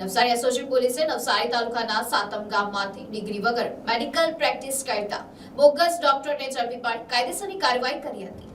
Navsari SOG પોલીસે નવસારી તાલુકાના સાતમ ગામમાંથી ડિગ્રી વગર મેડિકલ પ્રેક્ટિસ કરતા બોગસ ડોક્ટરને ઝડપી પાડી કાયદેસરની કાર્યવાહી કરી હતી.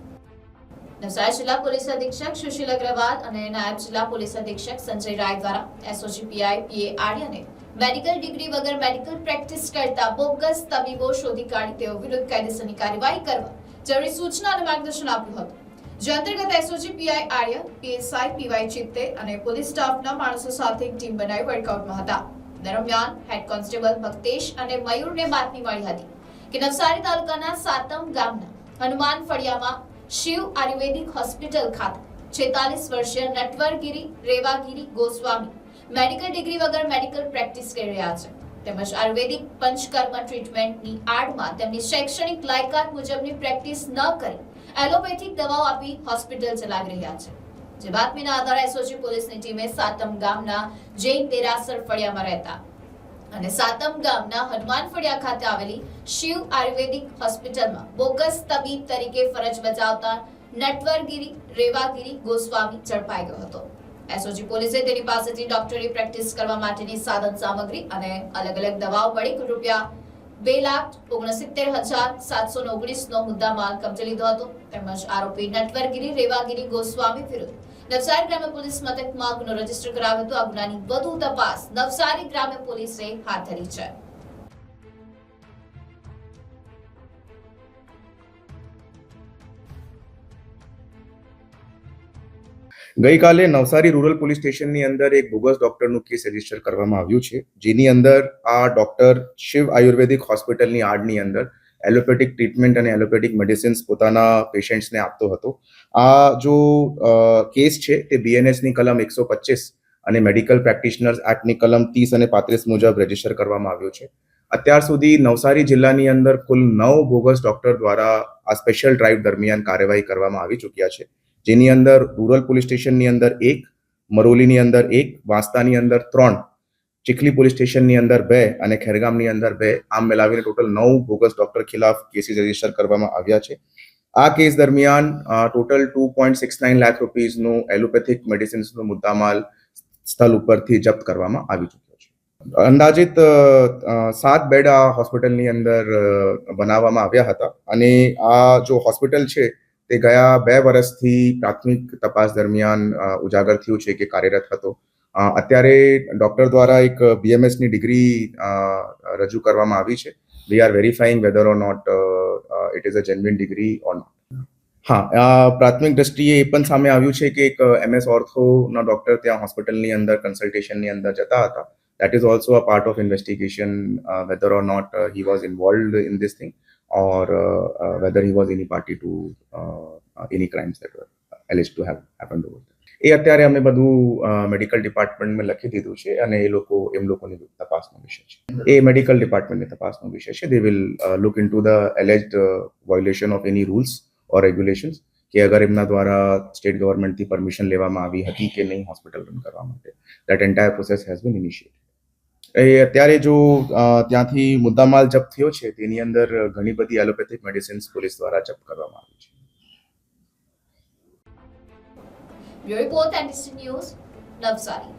નવસારી જિલ્લા પોલીસ અધિક્ષક સુશીલ અગ્રવાલ અને નાયબ જિલ્લા પોલીસ અધિક્ષક સંજય રાય દ્વારા એસઓજી પીઆઈ પીએ આર્યને મેડિકલ ડિગ્રી વગર મેડિકલ પ્રેક્ટિસ કરતા બોગસ તબીબો શોધી કાઢી તેઓ વિરુદ્ધ કાયદેસરની કાર્યવાહી કરવા જરૂરી સૂચના અને માર્ગદર્શન આપ્યું હતું. જે અંતર્ગત એસઓજી પીઆઈ આર્ય પીએસઆઈ પીવાય ચિત્તે અને પોલીસ સ્ટાફના માણસો સાથે એક ટીમ બનાવી વર્કઆઉટમાં હતા. દરમિયાન હેડ કોન્સ્ટેબલ ભક્તેશ અને મયુરને બાતમી મળી હતી કે નવસારી તાલુકાના સાતમ ગામના હનુમાન ફળિયામાં શિવ આયુર્વેદિક હોસ્પિટલ ખાતે છેતાલીસ વર્ષીય નટવરગીરી રેવાગીરી ગોસ્વામી મેડિકલ ડિગ્રી વગર મેડિકલ પ્રેક્ટિસ કરી રહ્યા છે. તેમજ આયુર્વેદિક પંચકર્મ ટ્રીટમેન્ટની આડમાં તેમની શૈક્ષણિક લાયકાત મુજબની પ્રેક્ટિસ ન કરી એલોપેથિક દવાઓ આપી હોસ્પિટલ ચલાવી રહ્યા છે. જે બાતમીના આધારે એસઓજી પોલીસની ટીમે સાતમ ગામના જૈન દેરાસર ફળિયામાં રહેતા અને સાતમ ગામના હનુમાન ફળિયા ખાતે આવેલી શિવ આયુર્વેદિક હોસ્પિટલમાં બોગસ તબીબ તરીકે ફરજ બજાવતા નટવરગીરી રેવાગીરી ગોસ્વામી ઝડપાઈ ગયો હતો. એસઓજી પોલીસે તેની પાસેથી ડોક્ટરી પ્રેક્ટિસ કરવા માટેની સાધન સામગ્રી અને અલગ અલગ દવાઓ મળી રૂપિયા બે લાખ ઓગણસિત્તેર હજાર સાતસો ઓગણીસ નો મુદ્દા માલ કબજે લીધો હતો. તેમજ આરોપી નટવરગીરી, રેવાગીરી, ગોસ્વામી વિરુદ્ધ. નવસારી ગ્રામ્ય પોલીસ મથકમાં ગુનો રજિસ્ટર કરાવ્યો હતો. આ ગુનાની વધુ તપાસ નવસારી ગ્રામ્ય પોલીસે હાથ ધરી છે. ગઈકાલે નવસારી રૂરલ પોલીસ સ્ટેશનની અંદર એક બોગસ ડોક્ટરનું કેસ રજિસ્ટર કરવામાં આવ્યું છે, જેની અંદર આ ડોક્ટર શિવ આયુર્વેદિક હોસ્પિટલની આડની અંદર એલોપેથિક ટ્રીટમેન્ટ અને એલોપેથિક મેડિસિન્સ પોતાના પેશન્ટ્સને આપતો હતો. આ જો કેસ છે તે બીએનએસની કલમ એકસો પચીસ અને મેડિકલ પ્રેક્ટિશનર્સ એક્ટની કલમ ત્રીસ અને પાંત્રીસ મુજબ રજિસ્ટર કરવામાં આવ્યો છે. અત્યાર સુધી નવસારી જિલ્લાની અંદર કુલ નવ બોગસ ડોક્ટર દ્વારા આ સ્પેશિયલ ડ્રાઈવ દરમિયાન કાર્યવાહી કરવામાં આવી ચૂક્યા છે. જેની અંદર રૂરલ પોલીસ સ્ટેશનની અંદર એક, મરોલીની અંદર એક, વાંસદાની અંદર ત્રણ, ચીખલી પોલીસ સ્ટેશનની અંદર બે અને ખેરગામની અંદર બે આમ મેલાવીને ટોટલ નવ બોગસ ડોક્ટર ખિલાફ કેસીસ રજિસ્ટર કરવામાં આવ્યા છે. આ કેસ દરમિયાન total two point six nine lakh રૂપીઝનું allopathic મેડિસિન્સનું મુદ્દામાલ સ્થળ ઉપરથી જપ્ત કરવામાં આવી ચૂક્યો છે. અંદાજિત સાત બેડ આ હોસ્પિટલની અંદર બનાવવામાં આવ્યા હતા અને આ જો હોસ્પિટલ છે તે ગયા બે વર્ષથી પ્રાથમિક તપાસ દરમિયાન ઉજાગર થયું છે કે કાર્યરત હતો. અત્યારે ડોક્ટર દ્વારા એક બીએમએસની ડિગ્રી રજૂ કરવામાં આવી છે. We are verifying whether or not it is a genuine degree or not હા પ્રાથમિક દ્રષ્ટિએ એ પણ સામે આવ્યું છે કે એક એમએસ ઓર્થોના ડોક્ટર ત્યાં હોસ્પિટલની અંદર, કન્સલ્ટેશનની અંદર જતા હતા. That is also a part of investigation whether or not he was he in this thing. Or uh, uh, whether he was any party to uh, any crimes that were alleged to have happened over there. એ અત્યારે અમે બધું medical ડિપાર્ટમેન્ટમાં લખી દીધું છે અને એ લોકો એમ લોકોની તપાસનો વિષય છે. એ મેડિકલ ડિપાર્ટમેન્ટની તપાસનો વિષય છે. They will look into the alleged violation of any rules or regulations કે અગર એમના દ્વારા સ્ટેટ ગવર્મેન્ટથી પરમિશન લેવામાં આવી હતી કે નહીં હોસ્પિટલ રન કરવા માટે. That entire process has been initiated એ અત્યારે જો ત્યાંથી મુદ્દામાલ જપ્ત થયો છે, તેની અંદર ઘણી બધી એલોપેથિક મેડિસિન્સ પોલીસ દ્વારા જપ્ત કરવામાં આવી છે. Bureau report and news, Navsari.